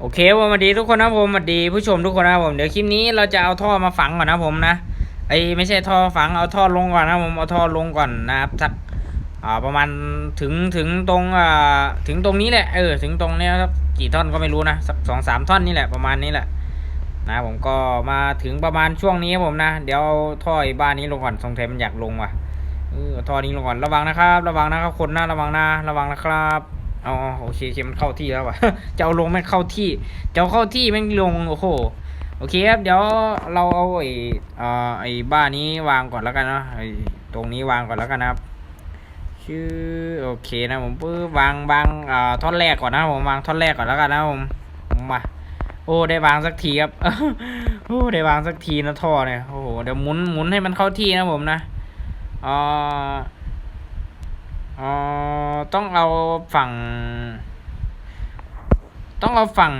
โอเคผมสวัสดีทุกคนนะผมสวัสดีผู้ชมทุกคนนะผมเดี๋ยวคลิปนี้เราจะเอาท่อมาฝังก่อนนะผมนะไอ้ไม่ใช่ท่อฝังเอาท่อลงก่อนนะผมเอาท่อลงก่อนนะครับสักอ่าประมาณถึงถึงตรงอ่าถึงตรงนี้แหละเออถึงตรงเนี้ยครับกี่ท่อนก็ไม่รู้นะสักสองสามท่อนนี่แหละประมาณนี้แหละนะผมก็มาถึงประมาณช่วงนี้ผมนะเดี๋ยวท่อไอ้บ้านนี้ลงก่อนทรงเทมันอยากลงว่ะเออท่อนี้ลงก่อนระวังนะครับ ระวังนะครับคนนะระวังนะระวังนะครับ อ๋อโอเคโอเคมันเข้าที่แล้วว่ะจะเอาลงไม่เข้าที่จะเอาเข้าที่แม่งลงโอ้โหโอเคครับเดี๋ยวเราเอาไอ้อ่ไอ้บ้านนี้วางก่อนแล้วกันเนาะไอ้ตรงนี้วางก่อนแล้วกันนะครับชื่อโอเคนะผมปื้วางวางอ่าท่อนแรกก่อนนะผมวางท่อนแรกก่อนแล้วกันนะผมผมมาโอ้ได้วางสักทีครับโอ้ได้วางสักทีนะท่อเนี่ยโอ้โหเดี๋ยวหมุนหมุนให้มันเข้าที่นะผมนะอ่า อ๋อ ต้องเอาฝั่ง ต้องเอาฝั่ง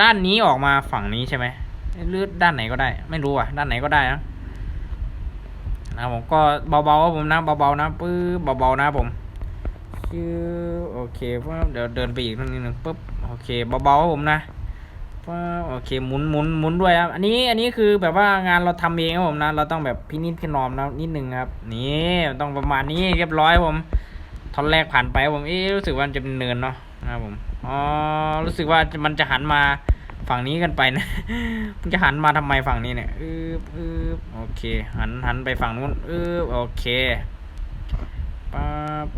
ด้านนี้ออกมาฝั่งนี้ใช่ไหมหรือด้านไหนก็ได้ ไม่รู้อะ ด้านไหนก็ได้นะนะผมก็เบาๆครับผมนะเบาๆนะปื้อเบาๆนะผมชื่อโอเคปุ๊บเดี๋ยวเดินไปอีกนิดนึงปุ๊บโอเคเบาๆครับผมนะปุ๊บโอเคหมุนหมุนหมุนด้วยครับอันนี้อันนี้คือแบบว่างานเราทำเองครับผมนะ เราต้องแบบพินิจพินอมนะนิดนึงครับ นี่ต้องประมาณนี้เรียบร้อยผม ท่อนแรกผ่านไปผมเอ๊รู้สึกว่ามันจะเป็นเนินเนาะนะครับผมอ๋อรู้สึกว่ามันจะหันมาฝั่งนี้กันไปนะมันจะหันมาทำไมฝั่งนี้เนี่ยอืบอืบโอเค หันหันไปฝั่งนู้นอืบโอเคปั๊บ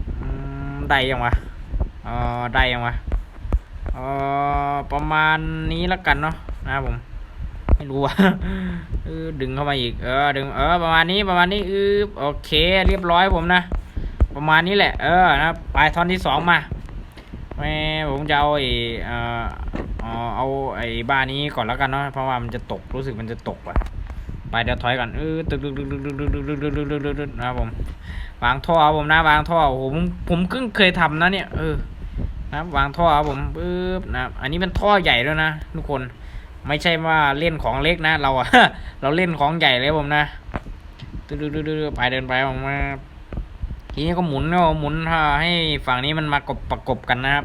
ได้ยังวะอ๋อได้ยังวะอ๋อประมาณนี้แล้วกันเนาะนะครับผมไม่รู้ว่าเออดึงเข้ามาอีก เออ ดึง เออ ประมาณนี้ ประมาณนี้ อืบโอเค เรียบร้อยผมนะ ประมาณนี้แหละ เออนะปลายท่อนที่สองมาแม่ผมจะเอาไอ้เอ่อเอาไอ้บ้านนี้ก่อนแล้วกันเนาะเพราะว่ามันจะตกรู้สึกมันจะตกว่ะไปเดี๋ยวถอยก่อนเออตึกตึกตึกตึกตึกตึกตึกตึกตึกตึกตึกตึกนะครับผมวางท่อครับผมนะวางท่อโอ้โหผมผมเพิ่งเคยทำนะเนี่ยเออนะวางท่อครับผมปึ๊บนะอันนี้เป็นท่อใหญ่ด้วยนะทุกคนไม่ใช่ว่าเล่นของเล็กนะ เราอะเราเล่นของใหญ่เลยผมนะตึกตึกตึกตึกไปเดินไปผมมา ทีนี้ก็หมุนก็หมุนให้ฝั่งนี้มันมากบประกบกันนะครับ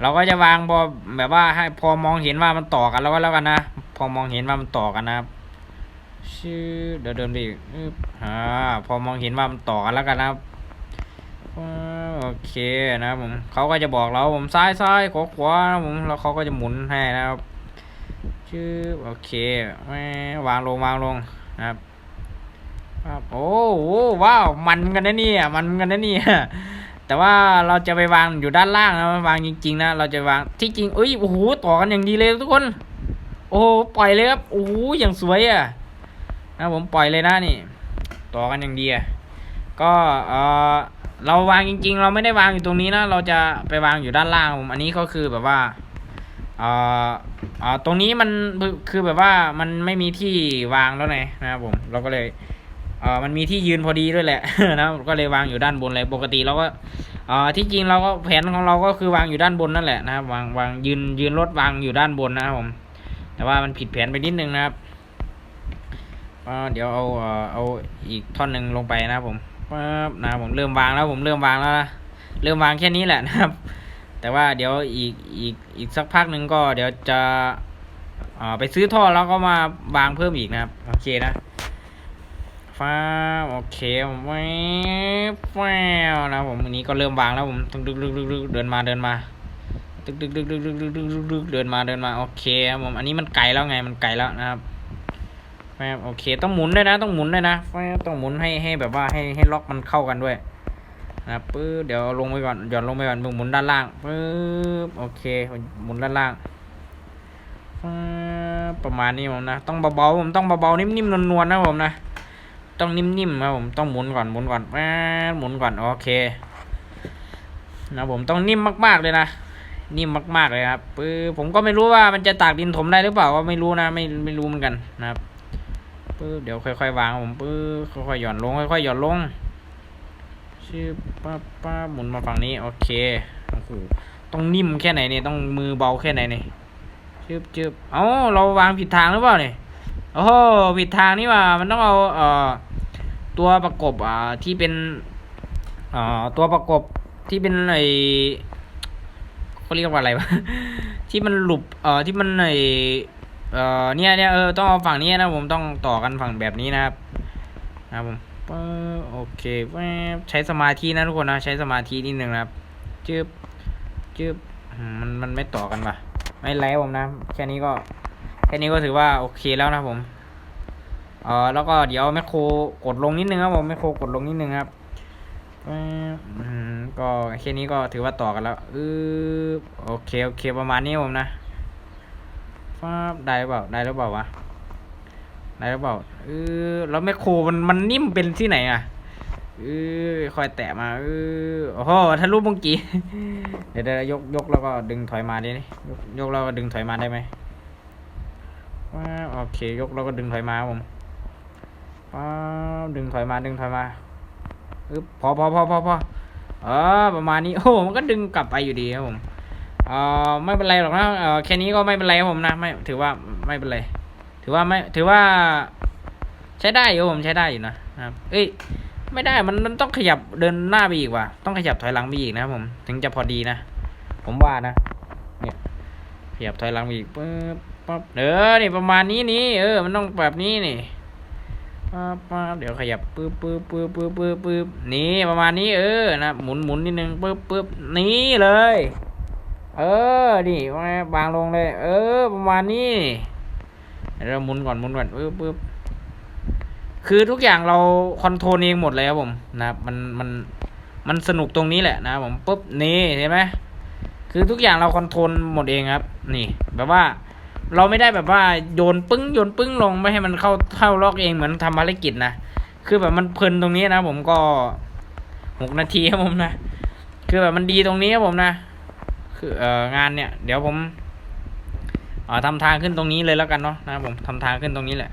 เราก็จะวางพอแบบว่าให้พอมองเห็นว่ามันต่อกันแล้วก็แล้วกันนะพอมองเห็นว่ามันต่อกันนะครับชื่อเดี๋ยวเดินไปอีกอึ๊บอ่าพอมองเห็นว่ามันต่อกันแล้วกันนะครับโอเคนะผมเขาก็จะบอกเราผมซ้ายซ้ายขวาขวานะผมแล้วเขาก็จะหมุนให้นะครับชื่อโอเคแม่วางลงวางลงนะครับ ครับโอ้โหว้าวมันกันนะเนี่ยมันกันนะเนี่ยแต่ว่าเราจะไปวางอยู่ด้านล่างนะวางจริงๆนะเราจะวางที่จริงเอ้ยโอ้โหต่อกันอย่างดีเลยทุกคน โอ้ปล่อยเลยครับโอ้โหอย่างสวยอะนะผมปล่อยเลยนะนี่ ต่อกันอย่างดีอะก็เออเราวางจริง ๆ เราไม่ได้วางอยู่ตรงนี้นะ เราจะไปวางอยู่ด้านล่างผมอันนี้ก็คือแบบว่าเอ่อเอ่อตรงนี้มันคือแบบว่ามันไม่มีที่วางแล้วไงนะครับผมเราก็เลย มันมีที่ยืนพอดีด้วยแหละนะก็เลยวางอยู่ด้านบนเลยปกติเราก็ออที่จริงเราก็แผนของเราก็คือวางอยู่ด้านบนนั่นแหละนะครับวางวางยืนยืนรถวางอยู่ด้านบนนะครับผมแต่ว่ามันผิดแผนไปนิดนึงนะครับเดี๋ยวเอาเอ่อเอาอีกท่อนหนึ่งลงไปนะครับผมปั๊บนะผมเริ่มวางแล้วผมเริ่มวางแล้วนะเริ่มวางแค่นี้แหละนะครับ แต่ว่าเดี๋ยวอีกอีกอีกสักพักหนึ่งก็เดี๋ยวจะไปซื้อท่อแล้วก็มาวางเพิ่มอีกนะครับโอเคนะ ฟ้าโอเคแวบแววนะผมอันนี้ก็เริ่มวางแล้วผมตึกดึกดึกดึกดึกเดินมาเดินมาตึกดึกดึกดึกดึกดึกดึกดึกดึกเดินมาเดินมาโอเคครับผมอันนี้มันไกลแล้วไงมันไกลแล้วนะครับแวบโอเค ต้องหมุนด้วยนะ ต้องหมุนด้วยนะแวบต้องหมุนให้ให้แบบว่าให้ให้ล็อกมันเข้ากันด้วยนะปื๊บเดี๋ยวลงไปก่อนหย่อนลงไปก่อนหมุนด้านล่างปื๊บโอเคหมุนด้านล่างประมาณนี้ผมนะ ต้องเบาๆผมต้องเบาๆนิ่มๆนวลๆนะผมนะ ต้องนิ่มๆครับผมต้องหมุนก่อนหมุนก่อนแป๊ดหมุนก่อนโอเคนะผมต้องนิ่มมากๆเลยนะนิ่มมากๆเลยครับปื้อผมก็ไม่รู้ว่ามันจะตากดินถมได้หรือเปล่าก็ไม่รู้นะไม่ไม่รู้เหมือนกันนะครับปื้อเดี๋ยวค่อยๆวางผมปื้อค่อยๆหย่อนลงค่อยๆหย่อนลงชื่อป้าป้าหมุนมาฝั่งนี้โอเคโอ้โหต้องนิ่มแค่ไหนเนี่ยต้องมือเบาแค่ไหนเนี่ยชืบชืบเอ้าเราวางผิดทางหรือเปล่าเนี่ยโอ้โหผิดทางนี่ว่ามันต้องเอาเอ่อ ตัวประกบอ่าที่เป็นอ่อตัวประกบที่เป็นไอเขาเรียกว่าอะไรวะที่มันหลุบเอ่อที่มันไอเอ่อเนี่ยเนี่ยเออต้องเอาฝั่งนี้นะผมต้องต่อกันฝั่งแบบนี้นะครับนะผมโอเคแวใช้สมาธินะทุกคนนะใช้สมาธินิดนึงนะครับจึบจึบมันมันไม่ต่อกันว่ะไม่ไรผมนะ แค่นี้ก็ แค่นี้ก็ถือว่าโอเคแล้วนะผม เออแล้วก็เดี๋ยวแมคโครกดลงนิดนึงครับผมแมคโครกดลงนิดนึงครับอือก็แค่นี้ก็ถือว่าต่อกันแล้วอือโอเคโอเคประมาณนี้ผมนะฟ้าบได้หรือเปล่าได้หรือเปล่าวะได้หรือเปล่าเออแล้วแมคโครมันมันนิ่มเป็นที่ไหนอะเออคอยแตะมาเออโอ้โหทะลุเมื่อกี้เดี๋ยวเดี๋ยวยกยกแล้วก็ดึงถอยมาดิยกยกแล้วก็ดึงถอยมาได้ไหมว้าโอเค ยกแล้วก็ดึงถอยมาผม ป๊าดึงถอยมาดึงถอยมาอึ๊บพอพอพอพอพอเออประมาณนี้โอ้มันก็ดึงกลับไปอยู่ดีครับผมเออไม่เป็นไรหรอกนะเออแค่นี้ก็ไม่เป็นไรครับผมนะไม่ถือว่าไม่เป็นไรถือว่าไม่ถือว่า ใช้ได้อยู่ผมใช้ได้อยู่นะนะครับ เอ้ยไม่ได้มันมันต้องขยับเดินหน้าไปอีกว่ะต้องขยับถอยหลังไปอีกนะครับผมถึงจะพอดีนะผมว่านะเนี่ยขยับถอยหลังไปอีกปึ๊บปั๊บเออนี่ประมาณนี้นี่เออ มันต้องแบบนี้นี่ ป๊าป๊าบเดี๋ยวขยับปึ๊บปึ๊บปึ๊บปึ๊บปึ๊บปึ๊บนี่ประมาณนี้เออนะหมุนหมุนนิดนึงปึ๊บปึ๊บนี่เลย เออนี่ว่าบางลงเลย เออ ประมาณนี้เราหมุนก่อนหมุนก่อนปึ๊บปึ๊บคือทุกอย่างเราคอนโทรลเองหมดเลยครับผมนะครับมันมันมันสนุกตรงนี้แหละนะผมปึ๊บนี่เห็นไหมคือทุกอย่างเราคอนโทรลหมดเองครับ นี่แบบว่า เราไม่ได้แบบว่าโยนปึ้งโยนปึ้งลงไม่ให้มันเข้าเข้าล็อกเองเหมือนทำภารกิจนะคือแบบมันเพลินตรงนี้นะผมก็หกนาทีครับผมนะคือแบบมันดีตรงนี้ครับผมนะ คือเอ่องานเนี่ย เดี๋ยวผมเอ่อทำทางขึ้นตรงนี้เลยแล้วกันเนาะนะครับผมทำทางขึ้นตรงนี้แหละ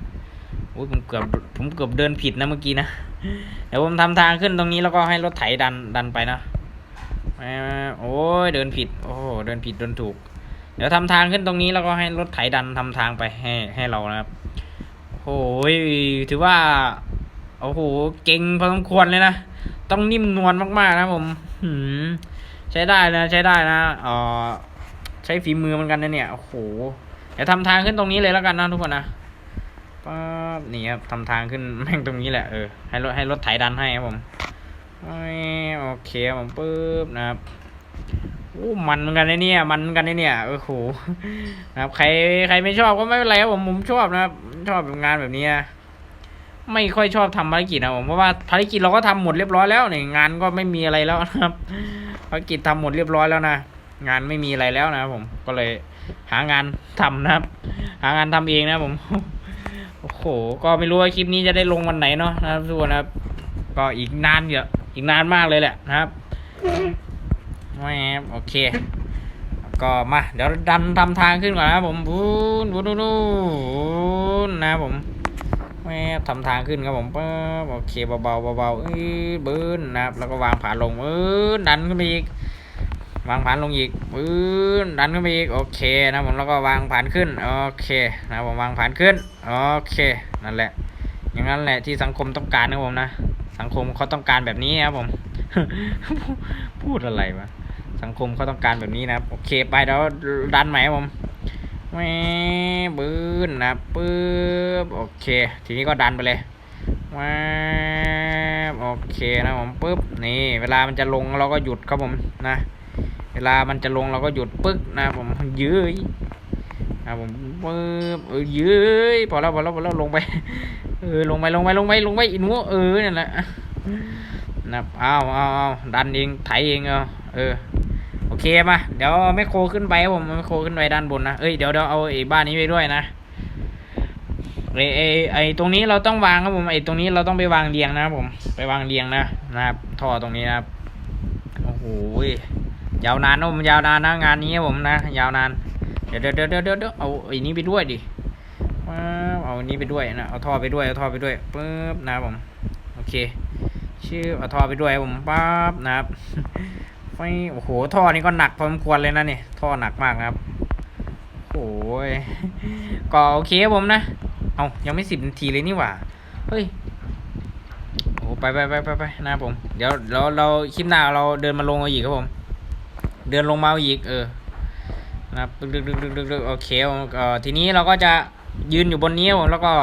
โอ้ยผมเกือบผมเกือบเดินผิดนะเมื่อกี้นะเดี๋ยวผมทำทางขึ้นตรงนี้แล้วก็ให้รถไถดันดันไปนะโอ้ยเดินผิด โอ้เดินผิดเดินถูก เดี๋ยวทำทางขึ้นตรงนี้แล้วก็ให้รถไถดันทำทางไปให้ให้เรานะครับโอ้ยถือว่าโอ้โหเก่งพอสมควรเลยนะต้องนิ่มนวลมากๆนะผมหืมใช้ได้นะ ใช้ได้นะเออใช้ฝีมือเหมือนกันนะเนี่ยโอ้โหเดี๋ยวทำทางขึ้นตรงนี้เลยแล้วกันนะทุกคนนะป๊าบนี่ครับทำทางขึ้นแม่งตรงนี้แหละเออให้รถให้รถไถดันให้ครับผมโอเคผมปึ๊บนะครับ โอ้มันเหมือนกันนะเนี่ย มันเหมือนกันนะเนี่ยโอ้โหนะครับ ใครใครไม่ชอบก็ไม่เป็นไรครับผมผมชอบนะครับชอบงานแบบนี้นะไม่ค่อยชอบทำภารกิจนะผมเพราะว่าภารกิจเราก็ทำหมดเรียบร้อยแล้วเนี่ยงานก็ไม่มีอะไรแล้วนะครับภารกิจทำหมดเรียบร้อยแล้วนะงานไม่มีอะไรแล้วนะครับผมก็เลยหางานทำนะครับ หางานทำเองนะผมโอ้โหก็ไม่รู้ว่าคลิปนี้จะได้ลงวันไหนเนาะนะครับทุกคนนะครับ ก็อีกนานเยอะอีกนานมากเลยแหละนะครับ ไม่ครับโอเค ก็มาเดี๋ยวดันทำทางขึ้นก่อนนะผมบูนบูนบูนนนะผมแม่ทำทางขึ้นครับผมป๊บโอเคเบาๆเบาๆเอ้ยบืนนะครับแล้วก็วางผ่านลงบืนดันขึ้นไปอีกวางผ่านลงอีกบืนดันขึ้นไปอีกโอเคนะผมแล้วก็วางผ่านขึ้นโอเคนะผมวางผ่านขึ้นโอเคนั่นแหละ อย่างนั้นแหละที่สังคมต้องการนะผมนะ สังคมเขาต้องการแบบนี้ครับผม พูดอะไรวะ สังคมเขาต้องการแบบนี้นะครับ โอเคไปเดี๋ยวดันใหม่ครับผมแม่บืนนะปึ๊บโอเค ทีนี้ก็ดันไปเลยแม่โอเคนะผมปึ๊บนี่ เวลามันจะลงเราก็หยุดครับผมนะ เวลามันจะลงเราก็หยุดปึ๊กนะผมยื้ยนะผมปึ๊บเออยื้ยพอแล้วพอแล้วพอแล้วลงไปเออลงไปลงไปลงไปลงไปอีนูเออนั่นแหละนะเอาเอาเอาดันเองไถเองเอาเออ อเคมาเดี๋ยวแมคโคขึ้นไปครับผมแมคโคขึ้นไปด้านบนนะเอ้ยเดี๋ยวเดี๋ยวเอาไอ้บ้านนี้ไปด้วยนะไอ้ไอ้ไอ้ตรงนี้เราต้องวางครับผมไอ้ตรงนี้เราต้องไปวางเรียงนะครับผมไปวางเรียงนะนะครับท่อตรงนี้นะครับโอ้โหยาวนานนะผมยาวนานนะงานนี้ครับผมนะ ยาวนานเดี๋ยวเดี๋ยวเดี๋ยวเดี๋ยวเดี๋ยวเอาไอ้นี้ไปด้วยดิป๊าเอาอันนี้ไปด้วยนะเอาท่อไปด้วยเอาท่อไปด้วยปึ๊บนะครับผมโอเคชื่อเอาท่อไปด้วยผมปั๊บนะครับ ไฟโอ้โห ท่อนี้ก็หนักพอสมควรเลยนะเนี่ย ท่อหนักมากนะครับโอ้ยก็โอเคครับผมนะ เอายังไม่สิบนาทีเลยนี่หว่า เฮ้ย โอ้ไปไปไปไปไปนะผม เดี๋ยวเราเราคลิปหน้าเราเดินมาลงเอาอีกครับผม เดินลงมาเอาอีกเออ นะครับดึกดึกดึกดึกดึกดึกโอเคเอ่อทีนี้เราก็จะยืนอยู่บนนี้ผมแล้วก็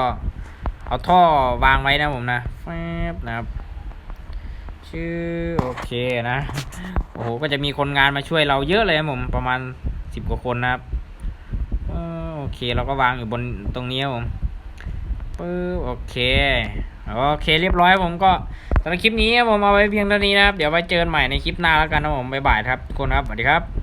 เอาท่อวางไว้นะผมนะแฟบนะครับ ชื่อโอเคนะ โอ้โห ก็จะมีคนงานมาช่วยเราเยอะเลยครับผม ประมาณสิบกว่าคนนะครับโอเค เราก็วางอยู่บนตรงนี้ผมปึ๊บโอเค โอเค เรียบร้อยผมก็สำหรับคลิปนี้ผมเอาไว้เพียงเท่านี้นะครับ เดี๋ยวไว้เจอกันใหม่ในคลิปหน้าแล้วกันนะผมบ๊ายบายครับทุกคนครับ สวัสดีครับ